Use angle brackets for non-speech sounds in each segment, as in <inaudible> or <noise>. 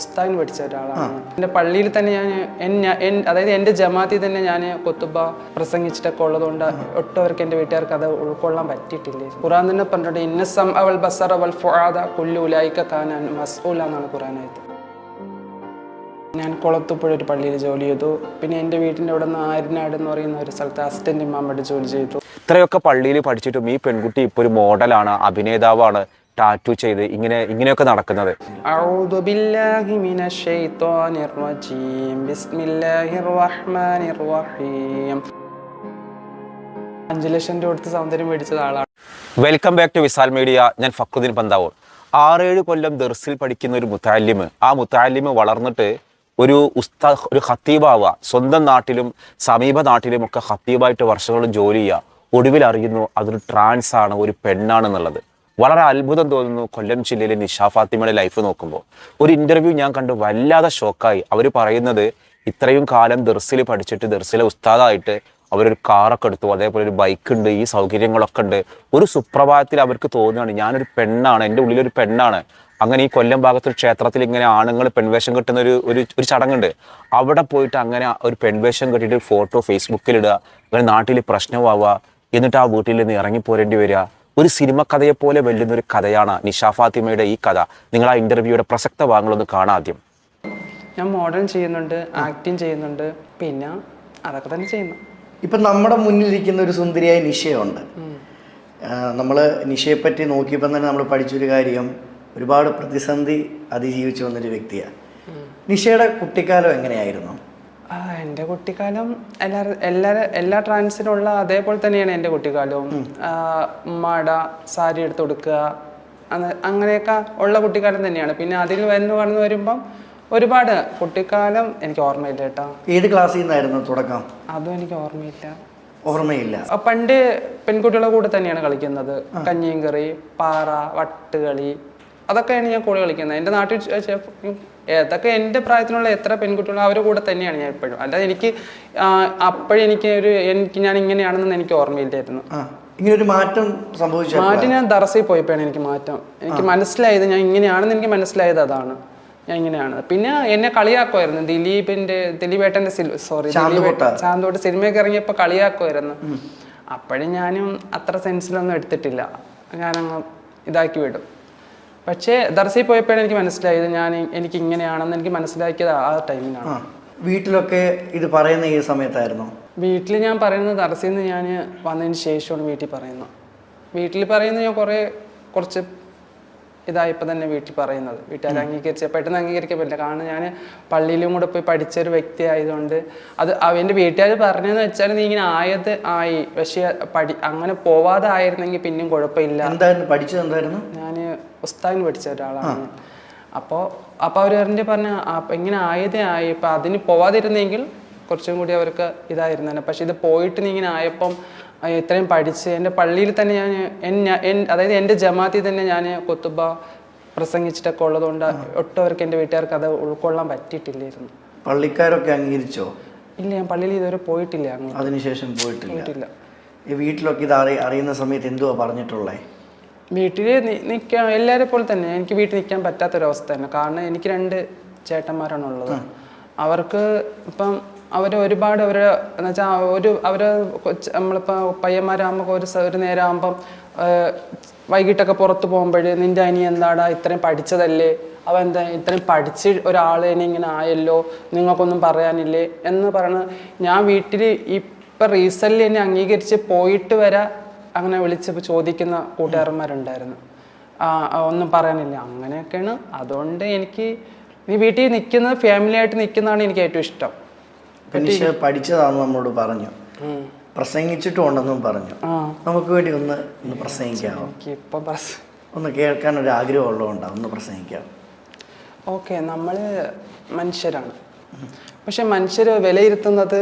ഉസ്താദിന് പഠിച്ച ഒരാളാണ്. എന്റെ പള്ളിയിൽ തന്നെ ഞാൻ അതായത് എന്റെ ജമാത്തിൽ തന്നെ ഞാൻ കൊത്തുബ പ്രസംഗിച്ചിട്ടൊക്കെ ഉള്ളതുകൊണ്ട് ഒട്ടവർക്ക് എന്റെ വീട്ടുകാർക്ക് അത് ഉൾക്കൊള്ളാൻ പറ്റിയിട്ടില്ല. ഖുറാൻ തന്നെ പറഞ്ഞിട്ടുണ്ട് ഇന്ന സം അവൽ ബസർ അവൽ ഫുആദ കുല്ലുലായിക്ക കാനാൻ മസ്ഊല എന്നാണ് ഖുറാനായത് ഞാൻ കുളത്തുപ്പുഴ ഒരു പള്ളിയിൽ ജോലി ചെയ്തു. പിന്നെ എന്റെ വീട്ടിന്റെ അവിടെ നിന്ന് ആര്യനാട് എന്ന് പറയുന്ന ഒരു സ്ഥലത്ത് അസിസ്റ്റന്റ് ഇമാമായിട്ട് ജോലി ചെയ്തു. ഇത്രയൊക്കെ പള്ളിയിൽ പഠിച്ചിട്ടും ഈ പെൺകുട്ടി ഇപ്പോൾ ഒരു മോഡലാണ് അഭിനേതാവാണ്. ടാറ്റു ചെയ്ത് ഇങ്ങനെ ഇങ്ങനെയൊക്കെ നടക്കുന്നത്. സൗന്ദര്യം ആളാണ്. Welcome back to Visal media ഞാൻ ഫക്രുദ്ദീൻ പന്താവൂർ. ആറേഴ് കൊല്ലം ദർസിൽ പഠിക്കുന്ന ഒരു മുത്താലിമ്. ആ മുത്താലിമ് വളർന്നിട്ട് ഒരു ഉസ്ത ഒരു ഹത്തീബാവുക സ്വന്തം നാട്ടിലും സമീപ നാട്ടിലും ഒക്കെ ഹത്തീബായിട്ട് വർഷങ്ങളും ജോലി ചെയ്യുക. ഒടുവിൽ അറിയുന്നു അതൊരു ട്രാൻസ് ആണ് ഒരു പെണ്ണാണെന്നുള്ളത്. വളരെ അത്ഭുതം തോന്നുന്നു കൊല്ലം ജില്ലയിലെ നിഷാ ഫാത്തിമയുടെ ലൈഫ് നോക്കുമ്പോൾ. ഒരു ഇന്റർവ്യൂ ഞാൻ കണ്ടു വല്ലാതെ ഷോക്കായി അവർ പറയുന്നത് ഇത്രയും കാലം ദർസിൽ പഠിച്ചിട്ട് ദർസിലെ ഉസ്താദായിട്ട് അവരൊരു കാറൊക്കെ എടുത്തു. അതേപോലെ ഒരു ബൈക്ക് ഉണ്ട് ഈ സൗകര്യങ്ങളൊക്കെ ഉണ്ട്. ഒരു സുപ്രഭാതത്തിൽ അവർക്ക് തോന്നുകയാണ് ഞാനൊരു പെണ്ണാണ് എന്റെ ഉള്ളിലൊരു പെണ്ണാണ്. അങ്ങനെ ഈ കൊല്ലം ഭാഗത്ത് ഒരു ക്ഷേത്രത്തിൽ ഇങ്ങനെ ആണുങ്ങൾ പെൺവേഷം കിട്ടുന്ന ഒരു ഒരു ഒരു ചടങ്ങുണ്ട്. അവിടെ പോയിട്ട് അങ്ങനെ ഒരു പെൺവേഷം കെട്ടിയിട്ട് ഫോട്ടോ ഫേസ്ബുക്കിലിടുക അങ്ങനെ നാട്ടിൽ പ്രശ്നമാവുക എന്നിട്ട് ആ വീട്ടിൽ നിന്ന് ഇറങ്ങി പോരേണ്ടി വരിക. ഒരു സിനിമ കഥയെപ്പോലെ പോലെ വെല്ലുന്ന ഒരു കഥയാണ് നിഷാ ഫാത്തിമയുടെ ഈ കഥ. നിങ്ങൾ ആ ഇന്റർവ്യൂയുടെ പ്രസക്ത ഭാഗങ്ങളൊന്ന് കാണാദ്യം ഞാൻ മോഡൽ ചെയ്യുന്നുണ്ട് ആക്ടിങ് ചെയ്യുന്നുണ്ട് പിന്നെ അതൊക്കെ തന്നെ ചെയ്യുന്നു. ഇപ്പം നമ്മുടെ മുന്നിലിരിക്കുന്ന ഒരു സുന്ദരിയായ നിഷയുണ്ട്. നമ്മൾ നിഷയെപ്പറ്റി നോക്കിയപ്പം തന്നെ നമ്മൾ പഠിച്ചൊരു കാര്യം ഒരുപാട് പ്രതിസന്ധി അതിജീവിച്ചു വന്നൊരു വ്യക്തിയാണ്. നിഷയുടെ കുട്ടിക്കാലം എങ്ങനെയായിരുന്നു? എന്റെ കുട്ടിക്കാലം എല്ലാ എല്ലാ എല്ലാ ട്രാൻസിനുള്ള അതേപോലെ തന്നെയാണ് എന്റെ കുട്ടിക്കാലവും. മട ഉമ്മാട സാരി എടുത്ത് കൊടുക്കുക അങ്ങനെയൊക്കെ ഉള്ള കുട്ടിക്കാലം തന്നെയാണ്. പിന്നെ അതിൽ വന്നു കടന്നു വരുമ്പം ഒരുപാട് കുട്ടിക്കാലം എനിക്ക് ഓർമ്മയില്ല കേട്ടോ. ഏത് ക്ലാസ്സിൽ നിന്നായിരുന്നു തുടക്കം? അതും എനിക്ക് ഓർമ്മയില്ല. ഓർമ്മയില്ല. പണ്ട് പെൺകുട്ടികളുടെ കൂടെ തന്നെയാണ് കളിക്കുന്നത്. കഞ്ഞിയും പാറ വട്ടുകളി അതൊക്കെയാണ് ഞാൻ കൂടുതൽ കളിക്കുന്നത്. എന്റെ നാട്ടിൽ ഏതൊക്കെ എന്റെ പ്രായത്തിലുള്ള എത്ര പെൺകുട്ടികളും അവരുടെ കൂടെ തന്നെയാണ് ഞാൻ എപ്പോഴും അല്ലാതെ എനിക്ക് അപ്പോഴെനിക്ക് ഒരു എനിക്ക് ഞാൻ ഇങ്ങനെയാണെന്ന് എനിക്ക് ഓർമ്മയില്ലായിരുന്നു. ഇങ്ങനെ ഒരു മാറ്റം സംഭവിച്ചു മാറ്റി ഞാൻ ദറസിൽ പോയപ്പോഴാണ് എനിക്ക് മാറ്റം. എനിക്ക് മനസ്സിലായത് ഞാൻ ഇങ്ങനെയാണെന്ന് എനിക്ക് മനസ്സിലായത് അതാണ്. ഞാൻ ഇങ്ങനെയാണ്. പിന്നെ എന്നെ കളിയാക്കുമായിരുന്നു. ദിലീപിന്റെ ദിലീപേട്ടന്റെ സോറി. ശാന്തോട്ട് സിനിമയൊക്കെ ഇറങ്ങിയപ്പോൾ കളിയാക്കുമായിരുന്നു. അപ്പോഴും ഞാനും അത്ര സെൻസിലൊന്നും എടുത്തിട്ടില്ല. ഞാനങ്ങ് ഇതാക്കി വിടും. പക്ഷേ ദർശയിൽ പോയപ്പോഴാണ് എനിക്ക് മനസ്സിലായത് ഞാൻ എനിക്ക് ഇങ്ങനെയാണെന്ന് എനിക്ക് മനസ്സിലാക്കിയത് ആ ടൈമിനാണ് വീട്ടിലൊക്കെ ഇത് പറയുന്ന ഈ സമയത്തായിരുന്നു? വീട്ടിൽ ഞാൻ പറയുന്നത് നിന്ന് ഞാൻ വന്നതിന് ശേഷമാണ് വീട്ടിൽ പറയുന്നത്. വീട്ടിൽ പറയുന്നത് ഞാൻ കുറേ കുറച്ച് ഇതായപ്പോൾ തന്നെ വീട്ടിൽ പറയുന്നത്. വീട്ടുകാർ അംഗീകരിച്ച പെട്ടെന്ന് അംഗീകരിക്കാൻ പറ്റില്ല കാരണം ഞാൻ പള്ളിയിലും കൂടെ പോയി പഠിച്ച ഒരു വ്യക്തി ആയതുകൊണ്ട് അത് അവന്റെ വീട്ടുകാർ പറഞ്ഞതെന്ന് വെച്ചാൽ നീ ഇങ്ങനെ ആയത് ആയി. പക്ഷേ പഠി അങ്ങനെ പോവാതെ ആയിരുന്നെങ്കിൽ പിന്നെയും കുഴപ്പമില്ല. എന്തായിരുന്നു? പഠിച്ചത് എന്തായിരുന്നു? ഞാൻ ഉസ്താദിന് പഠിച്ച ഒരാളാണ് ഞാൻ. അപ്പോൾ അപ്പോൾ അവർ എന്റെ പറഞ്ഞ അപ്പം ഇങ്ങനെ ആയതേ ആയി. ഇപ്പം അതിന് പോവാതിരുന്നെങ്കിൽ കുറച്ചും കൂടി അവർക്ക് ഇതായിരുന്നേനെ പക്ഷെ ഇത് പോയിട്ട് നീ ഇങ്ങനെ ആയപ്പം ഇത്രയും പഠിച്ച് എന്റെ പള്ളിയിൽ തന്നെ ഞാൻ അതായത് എന്റെ ജമാത്തിൽ തന്നെ ഞാൻ കൊത്തുബ പ്രസംഗിച്ചിട്ടൊക്കെ ഉള്ളതുകൊണ്ട് ഒട്ടവർക്ക് എന്റെ വീട്ടുകാർക്ക് അത് ഉൾക്കൊള്ളാൻ പറ്റിയിട്ടില്ലായിരുന്നു. പള്ളിക്കാരൊക്കെ അംഗീകരിച്ചോ? ഇല്ല ഞാൻ പള്ളിയിൽ ഇതുവരെ പോയിട്ടില്ല അതിനുശേഷം പോയിട്ടില്ല. വീട്ടിലൊക്കെ ഇത് അറിയുന്ന സമയത്ത് എന്തുവാ പറഞ്ഞിട്ടുള്ളേ? വീട്ടിൽ നിൽക്കാൻ എല്ലാവരെ പോലെ തന്നെ എനിക്ക് വീട്ടിൽ നിൽക്കാൻ പറ്റാത്തൊരവസ്ഥ തന്നെ. കാരണം എനിക്ക് രണ്ട് ചേട്ടന്മാരാണ് ഉള്ളത് അവർക്ക് ഇപ്പം അവർ ഒരുപാട് അവർ എന്ന് വെച്ചാൽ ഒരു അവർ കൊച്ച് നമ്മളിപ്പോൾ പയ്യന്മാരാകുമ്പോൾ ഒരു ഒരു നേരം ആകുമ്പം വൈകിട്ടൊക്കെ പുറത്ത് പോകുമ്പോൾ നിന്റെ അനി എന്താടാ? ഇത്രയും പഠിച്ചതല്ലേ? അവ എന്താ ഇത്രയും പഠിച്ച് ഒരാൾ തന്നെ ഇങ്ങനെ ആയല്ലോ? നിങ്ങൾക്കൊന്നും പറയാനില്ലേ? എന്ന് പറഞ്ഞ് ഞാൻ വീട്ടിൽ ഇപ്പം റീസെന്റ് എന്നെ അംഗീകരിച്ച് പോയിട്ട് വരെ അങ്ങനെ വിളിച്ചപ്പോൾ ചോദിക്കുന്ന കൂട്ടുകാരന്മാരുണ്ടായിരുന്നു. ആ ഒന്നും പറയാനില്ല. അങ്ങനെയൊക്കെയാണ്. അതുകൊണ്ട് എനിക്ക് ഈ വീട്ടിൽ നിൽക്കുന്നത് ഫാമിലി ആയിട്ട് നിൽക്കുന്നതാണ് എനിക്ക് ഏറ്റവും ഇഷ്ടം. നിഷ പഠിച്ചതാണെന്ന് നമ്മളോട് പറഞ്ഞു. പ്രസംഗിച്ചിട്ടും ഉണ്ടെന്നും പറഞ്ഞു. നമുക്ക് വേണ്ടി ഒന്ന് ഒന്ന് പ്രസംഗിക്കാമോ ഒന്ന് കേൾക്കാൻ ഒരു ആഗ്രഹം ഉള്ളതുകൊണ്ടാണ് ഒന്ന് പ്രസംഗിക്കാം. ഓക്കെ നമ്മൾ മനുഷ്യരാണ്. പക്ഷെ മനുഷ്യർ വിലയിരുത്തുന്നത്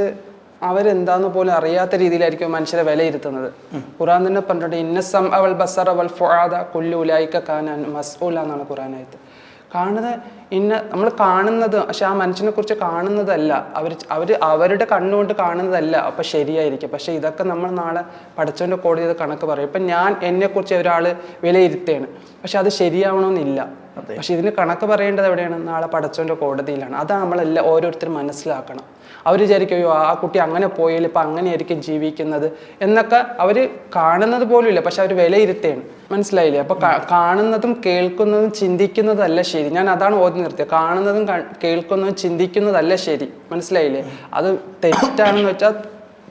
അവരെന്താന്ന് പോലും അറിയാത്ത രീതിയിലായിരിക്കും മനുഷ്യരെ വിലയിരുത്തുന്നത്. ഖുറാൻ തന്നെ പറഞ്ഞിട്ടുണ്ട് ഇന്നസം അവൽ ബസർ ഖുറാനായത് കാണുന്നത് ഇന്ന നമ്മൾ കാണുന്നത് പക്ഷെ ആ മനുഷ്യനെ കുറിച്ച് കാണുന്നതല്ല. അവർ അവർ അവരുടെ കണ്ണുകൊണ്ട് കാണുന്നതല്ല. അപ്പം ശരിയായിരിക്കും. പക്ഷെ ഇതൊക്കെ നമ്മൾ നാളെ പഠിച്ചവന്റെ കോടതി കണക്ക് പറയും. ഇപ്പം ഞാൻ എന്നെക്കുറിച്ച് ഒരാൾ വിലയിരുത്തുകയാണ്. പക്ഷെ അത് ശരിയാവണമെന്നില്ല. പക്ഷെ ഇതിന് കണക്ക് പറയേണ്ടത് എവിടെയാണ്? നാളെ പടച്ചോന്റെ കോടതിയിലാണ്. അതാണ് നമ്മളെല്ലാം ഓരോരുത്തരും മനസ്സിലാക്കണം. അവർ വിചാരിക്കും ആ കുട്ടി അങ്ങനെ പോയാൽ ഇപ്പം അങ്ങനെയായിരിക്കും ജീവിക്കുന്നത് എന്നൊക്കെ അവർ കാണുന്നത് പോലും ഇല്ല പക്ഷെ അവർ വിലയിരുത്തുകയാണ് മനസ്സിലായില്ലേ? അപ്പോൾ കാണുന്നതും കേൾക്കുന്നതും ചിന്തിക്കുന്നതല്ല ശരി. ഞാൻ അതാണ് ഓതി നിർത്തിയത്. കാണുന്നതും കേൾക്കുന്നതും ചിന്തിക്കുന്നതല്ല ശരി. മനസ്സിലായില്ലേ? അത് തെറ്റാണെന്ന് വെച്ചാൽ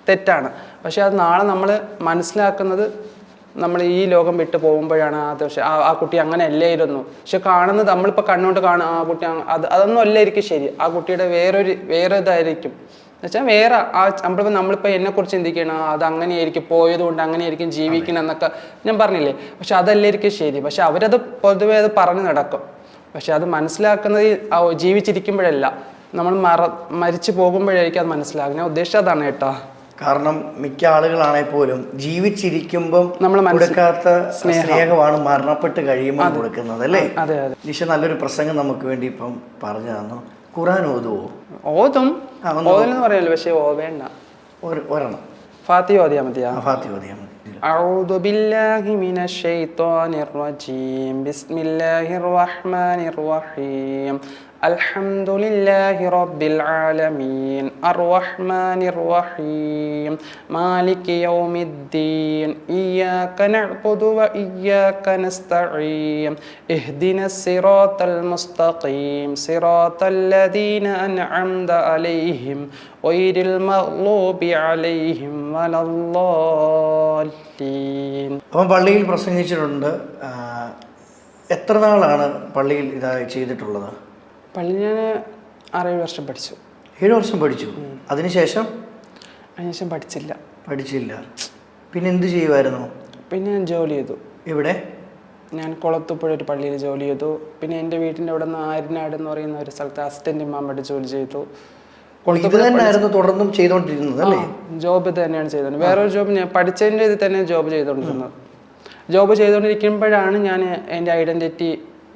തെറ്റാണ്. പക്ഷെ അത് നാളെ നമ്മൾ മനസ്സിലാക്കുന്നത് നമ്മൾ ഈ ലോകം വിട്ടു പോകുമ്പോഴാണ് ആ ദിവസം ആ ആ കുട്ടി അങ്ങനെ അല്ലായിരുന്നു പക്ഷെ കാണുന്നത് നമ്മളിപ്പോൾ കണ്ണുകൊണ്ട് കാണും ആ കുട്ടി അത് അതൊന്നും അല്ലായിരിക്കും ശരി. ആ കുട്ടിയുടെ വേറൊരു വേറെ ഇതായിരിക്കും എന്നുവെച്ചാൽ വേറെ ആ നമ്മളിപ്പോൾ നമ്മളിപ്പോൾ എന്നെക്കുറിച്ച് ചിന്തിക്കണം അത് അങ്ങനെയായിരിക്കും പോയത് കൊണ്ട് അങ്ങനെയായിരിക്കും ജീവിക്കണം എന്നൊക്കെ ഞാൻ പറഞ്ഞില്ലേ? പക്ഷെ അതല്ലായിരിക്കും ശരി. പക്ഷെ അവരത് പൊതുവേ അത് പറഞ്ഞു നടക്കും. പക്ഷെ അത് മനസ്സിലാക്കുന്നത് ജീവിച്ചിരിക്കുമ്പോഴല്ല. നമ്മൾ മറ മരിച്ചു പോകുമ്പോഴായിരിക്കും അത് മനസ്സിലാകും ഞാൻ ഉദ്ദേശിച്ചതാണ് കേട്ടോ. കാരണം മിക്ക ആളുകളാണെങ്കിൽ പോലും ജീവിച്ചിരിക്കുമ്പം നമ്മള് മനസ്സി- കൊടുക്കാത്ത സ്നേഹമാണ് മരണപ്പെട്ട് കഴിയുമ്പോൾ കൊടുക്കുന്നത് അല്ലേ അതെ അതെ നിഷ നല്ലൊരു പ്രസംഗം നമുക്ക് വേണ്ടി ഇപ്പം പറഞ്ഞു തന്നു ഖുറാൻ ഓതുവോ ഓതും ആ, ഒന്ന് ഓതെന്ന് പറയാലോ പക്ഷെ ഓ വേണ്ട ഒരു- ഒരെണ്ണം ഫാത്തി ഓതിയാ മതിയാ ആ, ഫാത്തി ഓതിയാൽ മതി أعوذ بالله من الشيطان الرجيم بسم الله الرحمن الرحيم الحمد لله رب العالمين الرحمن الرحيم مالك يوم الدين إياك نعبد وإياك نستعين اهدنا الصراط المستقيم صراط الذين أنعمت عليهم غير المغلوب عليهم ولا الضالين അപ്പം പള്ളിയിൽ പ്രസംഗിച്ചിട്ടുണ്ട് ആ, എത്ര നാളാണ് പള്ളിയിൽ ഇതായി ചെയ്തിട്ടുള്ളത് പള്ളി ഞാൻ ആറേഴ് വർഷം പഠിച്ചു. ഏഴ് വർഷം പഠിച്ചു? അതിനുശേഷം? അതിനുശേഷം പഠിച്ചില്ല. പഠിച്ചില്ല. പിന്നെ എന്ത് ചെയ്യുമായിരുന്നു പിന്നെ ഞാൻ ജോലി ചെയ്തു. എവിടെ? ഞാൻ കുളത്തുപ്പുഴ ഒരു പള്ളിയിൽ ജോലി ചെയ്തു. പിന്നെ എന്റെ വീട്ടിന്റെ അവിടെ നിന്ന് ആര്യനാട് എന്ന് പറയുന്ന ഒരു സ്ഥലത്ത് അസിസ്റ്റന്റ് ഇമാമായിട്ട് ജോലി ചെയ്തു. തന്നെയായിരുന്നു തുടർന്നും ചെയ്തുകൊണ്ടിരുന്നത് അല്ലേ? ജോബ് ഇത് തന്നെയാണ് ചെയ്തത്. വേറൊരു ജോബ് ഞാൻ പഠിച്ചതിന്റെ ഇത് തന്നെ ജോബ് ചെയ്തുകൊണ്ടിരുന്നത്. ജോബ് ചെയ്തുകൊണ്ടിരിക്കുമ്പോഴാണ് ഞാൻ എന്റെ ഐഡന്റിറ്റി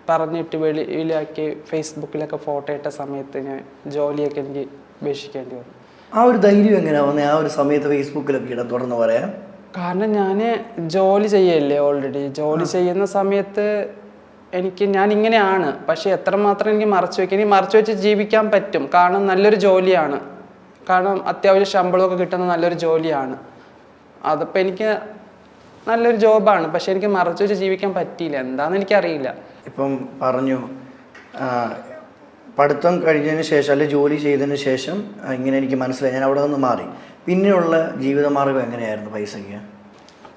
പറഞ്ഞിട്ട് വെളിയിലാക്കി ഫേസ്ബുക്കിലൊക്കെ ഫോട്ടോ ഇട്ട സമയത്ത് ഞാൻ ജോലിയൊക്കെ എനിക്ക് ഉപേക്ഷിക്കേണ്ടി വന്നു. ആ ഒരു ധൈര്യം എങ്ങനെയാ വന്നേ? ആ ഒരു സമയത്ത് ഫേസ്ബുക്കിലൊക്കെ ഇടാൻ തുറന്ന് പറയാം കാരണം ഞാൻ ജോലി ചെയ്യല്ലേ ഓൾറെഡി ജോലി ചെയ്യുന്ന സമയത്ത് എനിക്ക് ഞാൻ ഇങ്ങനെയാണ്. പക്ഷെ എത്രമാത്രം എനിക്ക് മറച്ചു വെക്കാം എനിക്ക് മറച്ചു വെച്ച് ജീവിക്കാൻ പറ്റും. കാരണം നല്ലൊരു ജോലിയാണ്. കാരണം അത്യാവശ്യം ശമ്പളമൊക്കെ കിട്ടുന്ന നല്ലൊരു ജോലിയാണ്. അതിപ്പോൾ എനിക്ക് നല്ലൊരു ജോബാണ് പക്ഷെ എനിക്ക് മറച്ചു വെച്ച് ജീവിക്കാൻ പറ്റിയില്ല. എന്താണെന്ന് എനിക്കറിയില്ല. ഇപ്പം പറഞ്ഞു പഠിത്തം കഴിഞ്ഞതിന് ശേഷം അല്ലെങ്കിൽ ജോലി ചെയ്തതിന് ശേഷം ഇങ്ങനെ എനിക്ക് മനസ്സിലായി. ഞാൻ അവിടെ നിന്ന് മാറി. പിന്നെയുള്ള ജീവിതമാർഗം എങ്ങനെയായിരുന്നു പൈസയ്ക്ക്?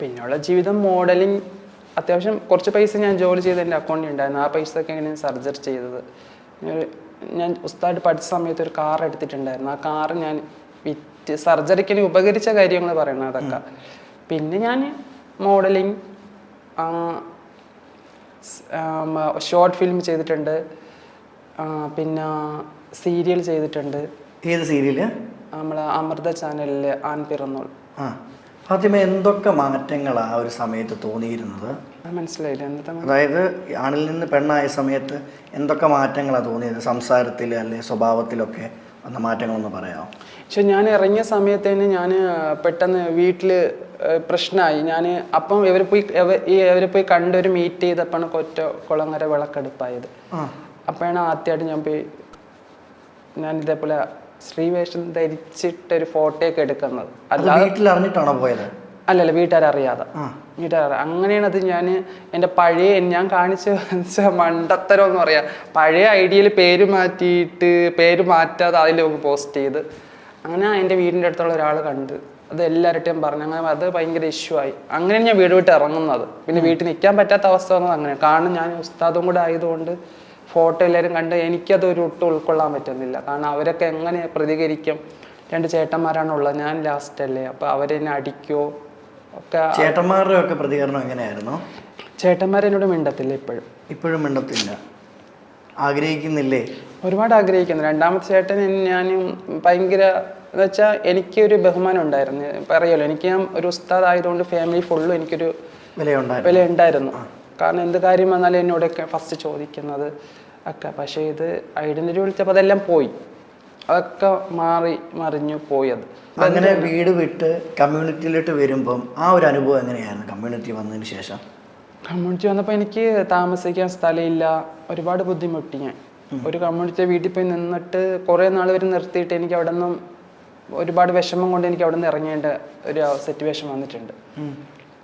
പിന്നെയുള്ള ജീവിതം മോഡലിംഗ്. അത്യാവശ്യം കുറച്ച് പൈസ ഞാൻ ജോലി ചെയ്ത് എന്റെ അക്കൗണ്ടിൽ ഉണ്ടായിരുന്നു ആ പൈസ ഒക്കെ എങ്ങനെ സർജറി ചെയ്തത്? ഞാൻ- ഉസ്താദ് പഠിച്ച സമയത്ത് ഒരു കാർ എടുത്തിട്ടുണ്ടായിരുന്നു. ആ കാർ ഞാൻ വിറ്റ് സർജറിക്ക് എനിക്ക് ഉപകരിച്ച കാര്യങ്ങൾ പറയുന്നത് അതൊക്കെ. പിന്നെ ഞാൻ മോഡലിംഗ് ഷോർട്ട് ഫിലിം ചെയ്തിട്ടുണ്ട്. പിന്നെ സീരിയൽ ചെയ്തിട്ടുണ്ട്. ഏത് സീരിയൽ? നമ്മളെ അമൃത ചാനലിൽ ആൺ പിറന്നോൾ. ആ ഫാത്തിമ എന്തൊക്കെ മാറ്റങ്ങളാണ് ആ ഒരു സമയത്ത് തോന്നിയിരുന്നത്? മനസ്സിലായില്ല. അതായത് ആണിൽ നിന്ന് പെണ്ണായ സമയത്ത് എന്തൊക്കെ മാറ്റങ്ങളാണ് തോന്നിയത്? സംസാരത്തിൽ അല്ലെങ്കിൽ സ്വഭാവത്തിലൊക്കെ വന്ന മാറ്റങ്ങളൊന്ന് പറയാമോ? പക്ഷെ ഞാൻ ഇറങ്ങിയ സമയത്ത് തന്നെ ഞാൻ പെട്ടെന്ന് വീട്ടിൽ പ്രശ്നമായി ഞാൻ അപ്പം ഇവർ പോയി ഇവർ പോയി കണ്ടൊരു മീറ്റ് ചെയ്തപ്പോൾ കൊറ്റ കുളങ്ങര വിളക്കെടുപ്പായത്. അപ്പോഴാണ് ആദ്യമായിട്ട് ഞാൻ പോയി ഞാൻ ഇതേപോലെ ശ്രീവേഷം ധരിച്ചിട്ടൊരു ഫോട്ടോ ഒക്കെ എടുക്കുന്നത് അറിഞ്ഞിട്ടാണോ പോയത്? അല്ലല്ല വീട്ടുകാരറിയാതെ. വീട്ടുകാർ അങ്ങനെയാണ് അത് ഞാൻ എന്റെ പഴയ ഞാൻ കാണിച്ച <laughs> മണ്ടത്തരം എന്ന് പറയാം. പഴയ ഐഡിയയിൽ പേര് മാറ്റിയിട്ട് പേര് മാറ്റാതെ അതിൽ പോസ്റ്റ് ചെയ്ത്. അങ്ങനെ എന്റെ വീടിന്റെ അടുത്തുള്ള ഒരാൾ കണ്ട്. അത് എല്ലാവരുടെയും പറഞ്ഞു. അങ്ങനെ അത് ഭയങ്കര ഇഷ്യൂ ആയി. അങ്ങനെയാണ് ഞാൻ വീട് വിട്ട് ഇറങ്ങുന്നത്. പിന്നെ വീട്ടിൽ നിൽക്കാൻ പറ്റാത്ത അവസ്ഥ വന്നത് അങ്ങനെ. കാരണം ഞാൻ ഉസ്താദും കൂടെ ആയതുകൊണ്ട് ഫോട്ടോ എല്ലാവരും കണ്ട് എനിക്കത് ഒരു ഒട്ടും ഉൾക്കൊള്ളാൻ പറ്റുന്നില്ല. കാരണം അവരൊക്കെ എങ്ങനെ പ്രതികരിക്കും? രണ്ട് ചേട്ടന്മാരാണുള്ളത് ഞാൻ ലാസ്റ്റ് അല്ലേ. അപ്പോൾ അവരെന്നെ അടിക്കോ? ഒക്കെ ചേട്ടന്മാരുടെ ഒക്കെ പ്രതികരണം എങ്ങനെയായിരുന്നു? ചേട്ടന്മാരെന്നോട് മിണ്ടത്തില്ല ഇപ്പോഴും. ഇപ്പോഴും മിണ്ടത്തില്ല. ആഗ്രഹിക്കുന്നില്ലേ? ഒരുപാട് ആഗ്രഹിക്കുന്നു. രണ്ടാമത്തെ ചേട്ടൻ ഞാനും ഭയങ്കര എന്ന് വെച്ചാൽ എനിക്കൊരു ബഹുമാനം ഉണ്ടായിരുന്നു. പറയുമല്ലോ എനിക്ക് ഞാൻ ഒരു ഉസ്താദ് ആയതുകൊണ്ട് ഫാമിലി ഫുള്ളും എനിക്കൊരു വിലയുണ്ടായിരുന്നു. വില ഉണ്ടായിരുന്നു കാരണം എന്ത് കാര്യം വന്നാലും എന്നോടൊക്കെ ഫസ്റ്റ് ചോദിക്കുന്നത് ഒക്കെ. പക്ഷേ ഇത് ഐഡന്റിറ്റി വിളിച്ചപ്പോൾ അതെല്ലാം പോയി. അതൊക്കെ മാറി മറിഞ്ഞു പോയത്. അങ്ങനെ വീട് വിട്ട് കമ്മ്യൂണിറ്റിയിലോട്ട് വരുമ്പം ആ ഒരു അനുഭവം എങ്ങനെയായിരുന്നു കമ്മ്യൂണിറ്റി വന്നതിന് ശേഷം? കമ്മ്യൂണിറ്റി വന്നപ്പോൾ എനിക്ക് താമസിക്കാൻ സ്ഥലമില്ല. ഒരുപാട് ബുദ്ധിമുട്ടി ഞാൻ. ഒരു കമ്മ്യൂണിറ്റി വീട്ടിൽ പോയി നിന്നിട്ട് കുറേ നാൾ വരെ നിർത്തിയിട്ട് എനിക്ക് അവിടെ നിന്നും ഒരുപാട് വിഷമം കൊണ്ട് എനിക്ക് അവിടെ നിന്ന് ഇറങ്ങേണ്ട ഒരു സിറ്റുവേഷൻ വന്നിട്ടുണ്ട്.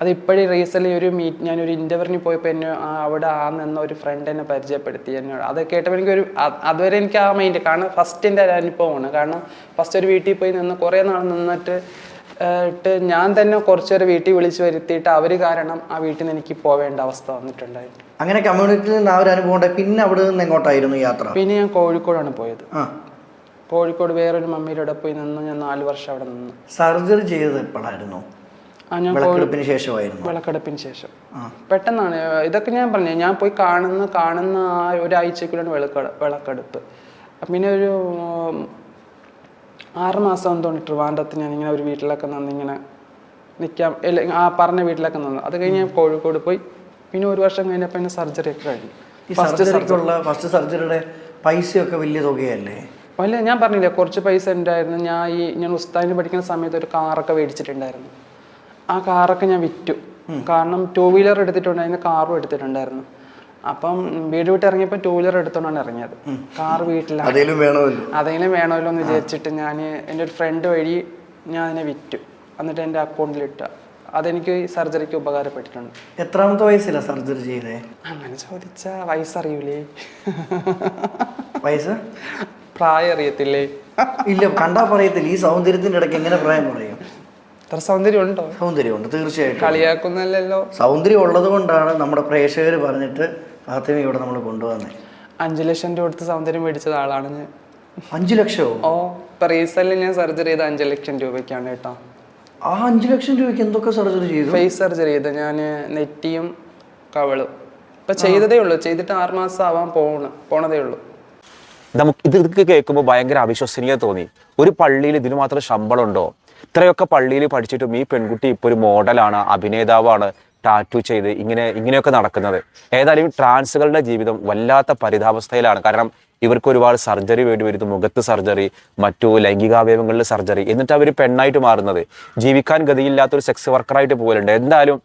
അത് ഇപ്പോഴും റീസെന്റ് ഒരു മീറ്റ് ഞാൻ ഒരു ഇന്റർവ്യൂവിന് പോയപ്പോൾ എന്നെ അവിടെ ആ നിന്ന ഒരു ഫ്രണ്ട് എന്നെ പരിചയപ്പെടുത്തി. എന്നോട് അത് കേട്ടപ്പോൾ എനിക്ക് ഒരു അതുവരെ എനിക്ക് ആ മൈൻഡ് കാരണം ഫസ്റ്റിന്റെ ഒരു അനുഭവമാണ് കാരണം ഫസ്റ്റ് ഒരു വീട്ടിൽ പോയി നിന്ന് കുറേ നാൾ നിന്നിട്ട് ഇട്ട് ഞാൻ തന്നെ കുറച്ച് പേരെ വീട്ടിൽ വിളിച്ച് വരുത്തിയിട്ട് അവർ കാരണം ആ വീട്ടിൽ നിന്ന് എനിക്ക് പോവേണ്ട അവസ്ഥ വന്നിട്ടുണ്ടായിരുന്നു. അങ്ങനെ കമ്മ്യൂണിറ്റിയിൽ നിന്ന് ആ ഒരു അനുഭവം ഉണ്ടായി പിന്നെ അവിടെ നിന്ന് എങ്ങോട്ടായിരുന്നു യാത്ര? പിന്നെ ഞാൻ കോഴിക്കോടാണ് പോയത്. ആ. കോഴിക്കോട് വേറൊരു മമ്മിയുടെ അവിടെ പോയി നിന്ന്. ഞാൻ നാല് വർഷം അവിടെ നിന്ന്. സർജറി ചെയ്തത് എപ്പോഴായിരുന്നു? ഞാൻ വിളക്കെടുപ്പിന് ശേഷമായിരുന്നു. വിളക്കെടുപ്പിന് ശേഷം. പെട്ടെന്നാണ്. ഇതൊക്കെ ഞാൻ പറഞ്ഞു. ഞാൻ പോയി കാണുന്ന കാണുന്ന ആ ഒരാഴ്ചക്കുള്ളിലാണ് വിളക്കട വിളക്കെടുപ്പ്. പിന്നെ ഒരു ആറ് മാസം എന്തോണ്ട് ട്രിവാൻഡ്രത്ത് ഞാൻ ഇങ്ങനെ ഒരു വീട്ടിലൊക്കെ നിന്ന് ഇങ്ങനെ നിൽക്കാം ആ പറഞ്ഞ വീട്ടിലൊക്കെ നിന്ന്. അത് കഴിഞ്ഞ് ഞാൻ കോഴിക്കോട് പോയി. പിന്നെ ഒരു വർഷം കഴിഞ്ഞപ്പോൾ എന്നെ സർജറി ഒക്കെ കഴിഞ്ഞു സർജറിക്കുള്ള ഫസ്റ്റ് സർജറിയുടെ പൈസയൊക്കെ വലിയ തുകയല്ലേ? അല്ല ഞാൻ പറഞ്ഞില്ലേ കുറച്ച് പൈസ ഉണ്ടായിരുന്നു. ഞാൻ ഈ ഞാൻ ഉസ്താദിന് പഠിക്കുന്ന സമയത്ത് ഒരു കാറൊക്കെ മേടിച്ചിട്ടുണ്ടായിരുന്നു. ആ കാറൊക്കെ ഞാൻ വിറ്റു. കാരണം ടൂ വീലർ എടുത്തിട്ടുണ്ടായിരുന്നു കാറും എടുത്തിട്ടുണ്ടായിരുന്നു. അപ്പം വീട് വിട്ട് ഇറങ്ങിയപ്പോൾ ടൂ വീലർ എടുത്തോണ്ടാണ് ഇറങ്ങിയത്. കാർ വീട്ടിൽ അതേലും വേണമല്ലോ. അതെങ്കിലും വേണമല്ലോ എന്ന് വിചാരിച്ചിട്ട് ഞാൻ എന്റെ ഒരു ഫ്രണ്ട് വഴി ഞാൻ അതിനെ വിറ്റു. എന്നിട്ട് എന്റെ അക്കൗണ്ടിലിട്ട അതെനിക്ക് ഈ സർജറിക്ക് ഉപകാരപ്പെട്ടിട്ടുണ്ട്. എത്രാമത്തെ വയസ്സില്ല സർജറി ചെയ്തേ അങ്ങനെ ചോദിച്ചാ വയസ്സറിയൂലേ. വയസ്സ്? പ്രായം അറിയത്തില്ലേ ഇല്ല കണ്ടാ പറയത്തില്ല. ഈ സൗന്ദര്യത്തിന്റെ ഇടയ്ക്ക് എങ്ങനെ പ്രായം പറയും അത്ര സൗന്ദര്യം ഉണ്ടോ സൗന്ദര്യമുണ്ട് തീർച്ചയായിട്ടും. കളിയാക്കുന്നല്ലോ സൗന്ദര്യം ഉള്ളത് കൊണ്ടാണ് നമ്മുടെ പ്രേക്ഷകർ പറഞ്ഞിട്ട് ഫാത്തിമ ഇവിടെ നമ്മൾ കൊണ്ടുവന്നത് അഞ്ചു ലക്ഷം രൂപ കൊടുത്ത് സൗന്ദര്യം മേടിച്ചത് ആളാണ് ഞാൻ അഞ്ചു ലക്ഷമോ ഓ ഇപ്പൊ റീസെന്റ് ഞാൻ സർജറി ചെയ്ത അഞ്ചു ലക്ഷം രൂപയ്ക്കാണ് കേട്ടോ. ആ അഞ്ചു ലക്ഷം രൂപയ്ക്ക് എന്തൊക്കെ സർജറി ചെയ്തു? ഫേസ് സർജറി ചെയ്ത. ഞാൻ നെറ്റിയും കവളും. ഇപ്പൊ ചെയ്തതേ ഉള്ളൂ. ചെയ്തിട്ട് ആറുമാസം ആവാൻ പോണ പോണതേ ഉള്ളൂ. നമുക്ക് ഇത് ഇതൊക്കെ കേൾക്കുമ്പോൾ ഭയങ്കര അവിശ്വസനീയത തോന്നി. ഒരു പള്ളിയിൽ ഇതിന് മാത്രം ശമ്പളം ഉണ്ടോ ഇത്രയൊക്കെ പള്ളിയിൽ പഠിച്ചിട്ടും ഈ പെൺകുട്ടി ഇപ്പോൾ ഒരു മോഡലാണ് അഭിനേതാവാണ് ടാറ്റു ചെയ്ത് ഇങ്ങനെ ഇങ്ങനെയൊക്കെ നടക്കുന്നത്. ഏതായാലും ട്രാൻസുകളുടെ ജീവിതം വല്ലാത്ത പരിതാപസ്ഥയിലാണ്. കാരണം ഇവർക്ക് ഒരുപാട് സർജറി വേണ്ടി വരുന്നു മുഖത്ത് സർജറി മറ്റു ലൈംഗികാവയവങ്ങളിൽ സർജറി. എന്നിട്ട് അവർ പെണ്ണായിട്ട് മാറുന്നത്. ജീവിക്കാൻ ഗതിയില്ലാത്ത ഒരു സെക്സ് വർക്കറായിട്ട് പോകലുണ്ട്. എന്തായാലും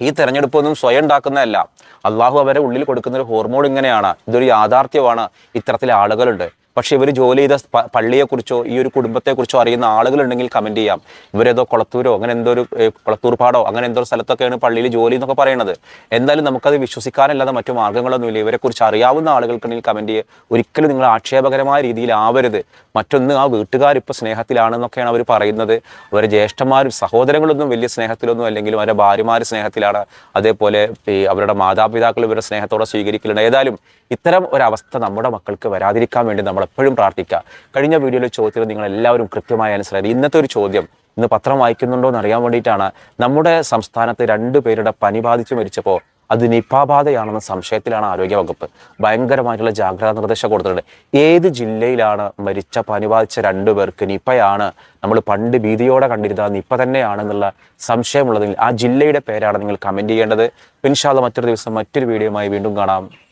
ഈ തെരഞ്ഞെടുപ്പൊന്നും സ്വയം ഉണ്ടാക്കുന്നതല്ല അള്ളാഹു അവരെ ഉള്ളിൽ കൊടുക്കുന്ന ഒരു ഹോർമോൺ ഇങ്ങനെയാണ്. ഇതൊരു യാഥാർത്ഥ്യമാണ്. ഇത്തരത്തിൽ ആളുകളുണ്ട്. പക്ഷേ ഇവർ ജോലി ചെയ്ത പള്ളിയെക്കുറിച്ചോ ഈ ഒരു കുടുംബത്തെക്കുറിച്ചോ അറിയുന്ന ആളുകളുണ്ടെങ്കിൽ കമന്റ് ചെയ്യാം. ഇവരേതോ കുളത്തൂരോ അങ്ങനെ എന്തോ ഒരു കുളത്തൂർ പാടോ അങ്ങനെ എന്തോ സ്ഥലത്തൊക്കെയാണ് പള്ളിയിൽ ജോലി എന്നൊക്കെ പറയുന്നത്. എന്തായാലും നമുക്കത് വിശ്വസിക്കാനല്ലാതെ മറ്റു മാർഗങ്ങളൊന്നുമില്ല ഇവരെക്കുറിച്ച് അറിയാവുന്ന ആളുകൾക്കുണ്ടെങ്കിൽ കമന്റ് ചെയ്യുക ഒരിക്കലും നിങ്ങൾ ആക്ഷേപകരമായ രീതിയിലാവരുത്. മറ്റൊന്ന് ആ വീട്ടുകാർ ഇപ്പോൾ സ്നേഹത്തിലാണെന്നൊക്കെയാണ് അവർ പറയുന്നത്. അവരെ ജ്യേഷ്ഠന്മാരും സഹോദരങ്ങളൊന്നും വലിയ സ്നേഹത്തിലൊന്നും അല്ലെങ്കിലും അവരുടെ ഭാര്യമാർ സ്നേഹത്തിലാണ്. അതേപോലെ ഈ അവരുടെ മാതാപിതാക്കൾ ഇവരുടെ സ്നേഹത്തോടെ സ്വീകരിക്കലുണ്ട് ഏതായാലും ഇത്തരം ഒരവസ്ഥ നമ്മുടെ മക്കൾക്ക് വരാതിരിക്കാൻ വേണ്ടി നമ്മൾ എപ്പോഴും പ്രാർത്ഥിക്കുക. കഴിഞ്ഞ വീഡിയോയിൽ ചോദ്യത്തിൽ നിങ്ങൾ എല്ലാവരും കൃത്യമായ അനുസരിച്ച് ഇന്നത്തെ ഒരു ചോദ്യം ഇന്ന് പത്രം വായിക്കുന്നുണ്ടോ എന്ന് അറിയാൻ വേണ്ടിയിട്ടാണ് നമ്മുടെ സംസ്ഥാനത്ത് രണ്ടു പേരുടെ പനി ബാധിച്ച് മരിച്ചപ്പോൾ അത് നിപാബാധയാണെന്ന സംശയത്തിലാണ് ആരോഗ്യവകുപ്പ്. ഭയങ്കരമായിട്ടുള്ള ജാഗ്രതാ നിർദ്ദേശം കൊടുത്തിട്ടുണ്ട്. ഏത് ജില്ലയിലാണ് മരിച്ച പനി ബാധിച്ച രണ്ടു പേർക്ക് നിപയാണ് നമ്മൾ പണ്ട് ഭീതിയോടെ കണ്ടിരുന്ന നിപ തന്നെയാണെന്നുള്ള സംശയമുള്ളതെങ്കിൽ ആ ജില്ലയുടെ പേരാണ് നിങ്ങൾ കമന്റ് ചെയ്യേണ്ടത്. പിൻഷാദ് മറ്റൊരു ദിവസം മറ്റൊരു വീഡിയോയുമായി വീണ്ടും കാണാം.